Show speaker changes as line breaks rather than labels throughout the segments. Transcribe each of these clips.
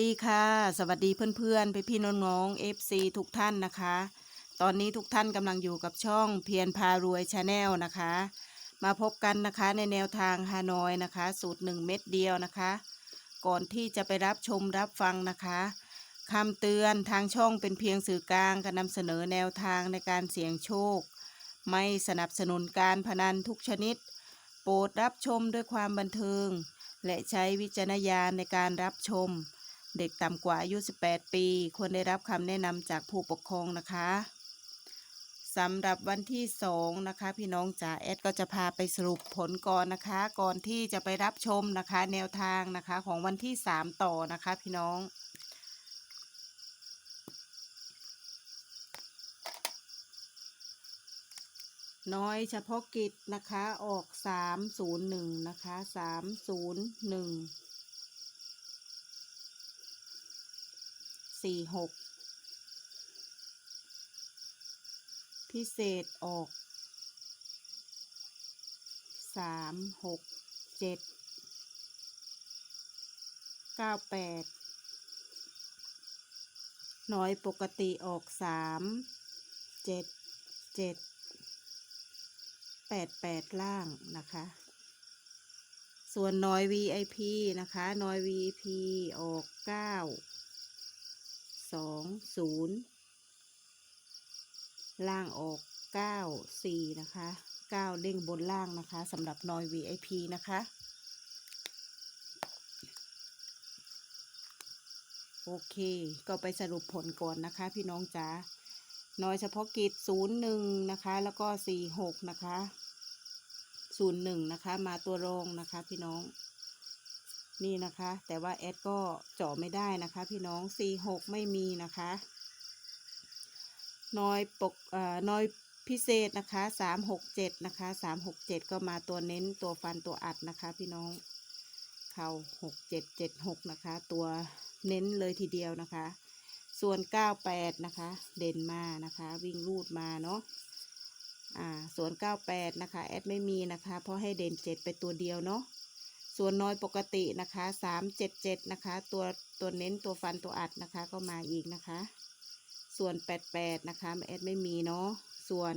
ดีค่ะ สวัสดีเพื่อนๆ พี่ๆน้องๆ FC ทุกท่านนะคะ ตอนนี้ทุกท่านกำลังอยู่กับช่องเพียรพารวยชาแนลนะคะ มาพบกันนะคะในแนวทางฮานอยนะคะ สูตร 1 เม็ดเดียวนะคะ ก่อนที่จะไปรับชมรับฟังนะคะคำเตือนทางช่องเป็นเพียงสื่อกลางการนำเสนอแนวทางในการเสี่ยงโชค ไม่สนับสนุนการพนันทุกชนิด โปรดรับชมด้วยความบันเทิง และใช้วิจารณญาณในการรับชม เด็กต่ำกว่าอายุ 18 ปี ควรได้รับคำแนะนำจากผู้ปกครองนะคะสำหรับวันที่2นะคะ พี่น้องจ๋าแอดก็จะพาไปสรุปผลก่อนนะคะ ก่อนที่จะไปรับชมนะคะ แนวทางนะคะของวันที่3ต่อนะคะ พี่น้องน้อยเฉพาะกิจนะคะออก 301 นะคะ 301 สี่หกพิเศษออกสามหกเจ็ดเก้าแปดน้อยปกติออกสามเจ็ดเจ็ดแปดแปดล่างนะคะ ส่วนน้อย VIP นะคะ น้อย VIP ออกเก้า สองศูนย์ล่างออกเก้าสี่นะคะเก้าเด้งบนล่างนะคะสำหรับนอย VIP นะคะโอเค ก็ไปสรุปผลก่อนนะคะพี่น้องจ๋าน้อยเฉพาะกิจศูนย์หนึ่งนะคะ แล้วก็สี่หกนะคะศูนย์หนึ่งนะคะ มาตัวรองนะคะพี่น้อง นี่นะคะ แต่ว่าแอดก็เจาะไม่ได้นะคะ พี่น้องสี่หกไม่มีนะคะน้อยปกเอ่อน้อยพิเศษนะคะสามหกเจ็ดนะคะสามหกเจ็ดก็มาตัวเน้นตัวฟันตัวอัดนะคะ พี่น้อง เข่าหกเจ็ดเจ็ดหกนะคะ ตัวเน้นเลยทีเดียวนะคะ ส่วนเก้าแปดนะคะ เด่นมานะคะ วิ่งรูดมาเนาะอ่าส่วนเก้าแปดนะคะแอดไม่มีนะคะ เพราะให้เด่นเจ็ดไปตัวเดียวเนาะ ส่วนน้อยปกตินะคะสามเจ็ดเจ็ดนะคะ ตัวตัวเน้นตัวฟันตัวอัดนะคะก็มาอีกนะคะ ส่วนแปดแปดนะคะแอดไม่มีเนาะส่วน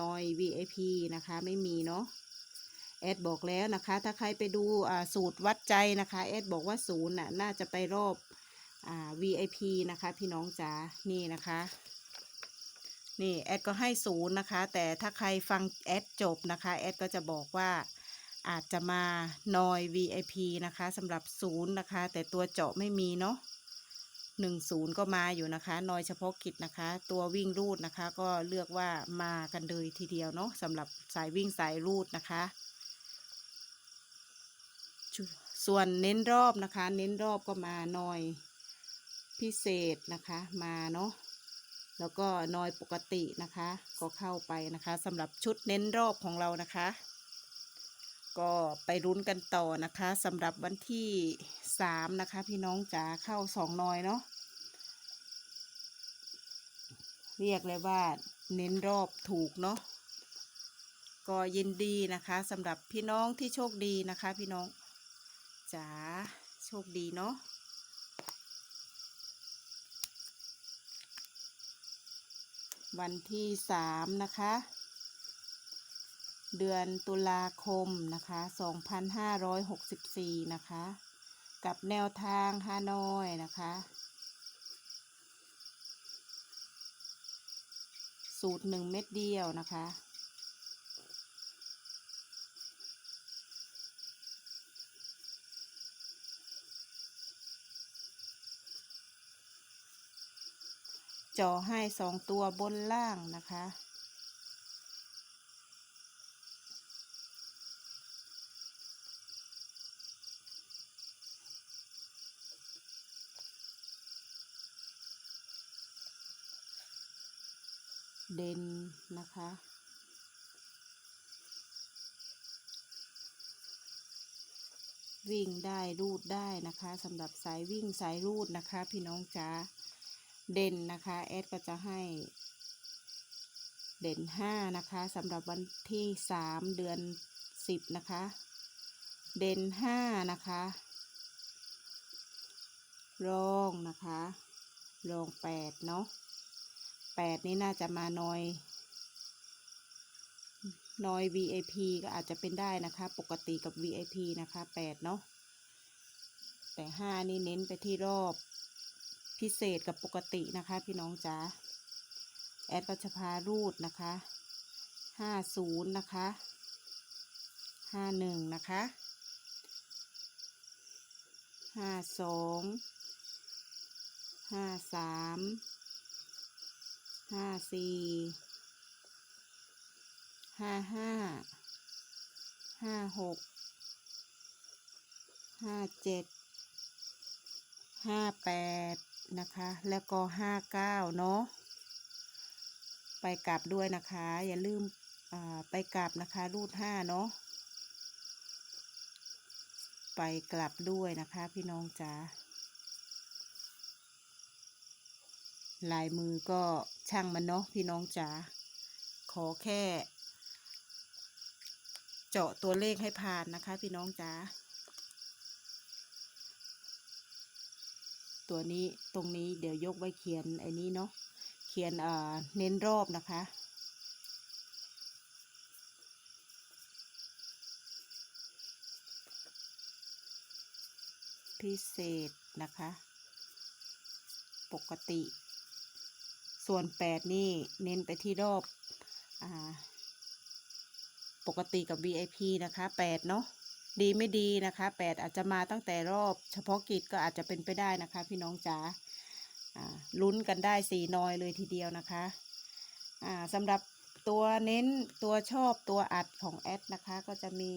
น้อย VIP นะคะไม่มีเนาะแอดบอกแล้วนะคะ ถ้าใครไปดูอ่าสูตรวัดใจนะคะแอดบอกว่าศูนย์น่ะน่าจะไปรอบอ่า VIP นะคะพี่น้องจ๋านี่นะคะนี่แอดก็ให้ศูนย์นะคะ แต่ถ้าใครฟังแอดจบนะคะแอดก็จะบอกว่า อาจจะมานอย VIP นะคะสำหรับศูนย์นะคะ แต่ตัวเจาะไม่มีเนาะหนึ่งศูนย์ก็มาอยู่นะคะ นอยเฉพาะกิจนะคะ ตัววิ่งรูดนะคะ ก็เลือกว่ามากันเลยทีเดียวเนาะสำหรับสายวิ่งสายรูดนะคะ ส่วนเน้นรอบนะคะ เน้นรอบก็มานอยพิเศษนะคะมาเนาะแล้วก็นอยปกตินะคะ ก็เข้าไปนะคะสำหรับชุดเน้นรอบของเรานะคะ ก็ไปรุ้นกันต่อนะคะสำหรับวันที่สามนะคะ พี่น้องจ๋าเข้าสองนอยเนาะเรียกเลยว่าเน้นรอบถูกเนาะก็ยินดีนะคะสำหรับพี่น้องที่โชคดีนะคะ พี่น้องจ๋าโชคดีเนาะวันที่สามนะคะ เดือนตุลาคมนะคะ 2564 นะคะ กับแนวทางฮานอยนะคะ สูตรหนึ่งเม็ดเดียวนะคะจ่อให้สองตัวบนล่างนะคะ เด่นนะคะ วิ่งได้รูดได้นะคะสำหรับสายวิ่งสายรูดนะคะ พี่น้องจ๋าเด่นนะคะแอดก็จะให้ เด่นห้านะคะสำหรับวันที่สามเดือนสิบนะคะ เด่นห้านะคะรองนะคะรองแปดเนาะ แปดนี่น่าจะมาน้อย น้อย VIP ก็อาจจะเป็นได้นะคะ ปกติกับ VIP นะคะแปดเนาะ แต่ห้านี่เน้นไปที่รอบพิเศษกับปกตินะคะ พี่น้องจ๋า แอดก็จะพารูดนะคะห้าศูนย์นะคะห้าหนึ่งนะคะห้าสองห้าสาม ห้าสี่ห้าห้าห้าหกห้าเจ็ดห้าแปดนะคะ แล้วก็ห้าเก้าเนาะไปกลับด้วยนะคะ อย่าลืมอ่าไปกลับนะคะ รูดห้าเนาะไปกลับด้วยนะคะ พี่น้องจ๋า ลายมือก็ช่างมันเนาะพี่น้องจ๋าขอแค่ เจาะตัวเลขให้ผ่านนะคะ พี่น้องจ๋าตัวนี้ตรงนี้เดี๋ยวยกไว้เขียนไอ้นี้เนาะเขียนเอ่อเน้นรอบนะคะ พิเศษนะคะ ปกติ ส่วนแปดนี่เน้นไปที่รอบอปกติกับ VIP นะคะแปดเนาะดีไม่ดีนะคะแปดอาจจะมาตั้งแต่รอบ เฉพาะกิจก็อาจจะเป็นไปได้นะคะ พี่น้องจ๋าลุ้นกันได้สี่นอยเลยทีเดียวนะคะสำหรับตัวเน้นตัวชอบตัวอัดของแอดนะคะก็จะมี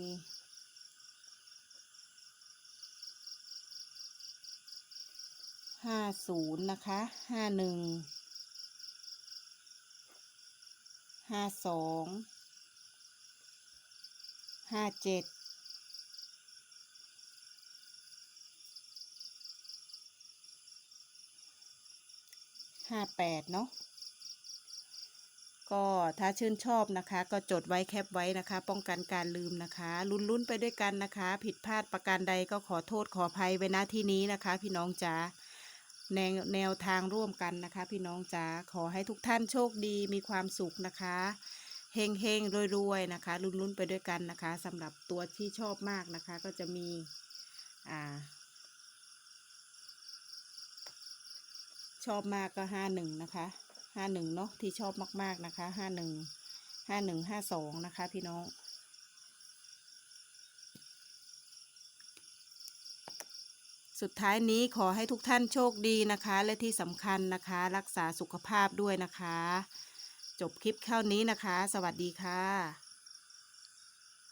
ห้าศูนย์นะคะห้าหนึ่ง ห้าสองห้าเจ็ดห้าแปดเนาะก็ถ้าชื่นชอบนะคะ ก็จดไว้แคปไว้นะคะ ป้องกันการลืมนะคะลุ้นๆไปด้วยกันนะคะ ผิดพลาดประการใดก็ขอโทษขออภัยไว้ณที่นี้นะคะ พี่น้องจ๋า แนวแนวทางร่วมกันนะคะ พี่น้องจ๋าขอให้ทุกท่านโชคดีมีความสุขนะคะเฮงเฮงรวยๆนะคะลุ้นๆไปด้วยกันนะคะสำหรับตัวที่ชอบมากนะคะก็จะมีอ่าชอบมากก็ห้าหนึ่งนะคะห้าหนึ่งเนาะที่ชอบมากๆนะคะห้าหนึ่งห้าหนึ่งห้าสองนะคะ พี่น้อง สุดท้ายนี้ขอให้ทุกท่านโชคดีนะคะ และที่สำคัญนะคะ รักษาสุขภาพด้วยนะคะ จบคลิปเท่านี้นะคะ สวัสดีค่ะ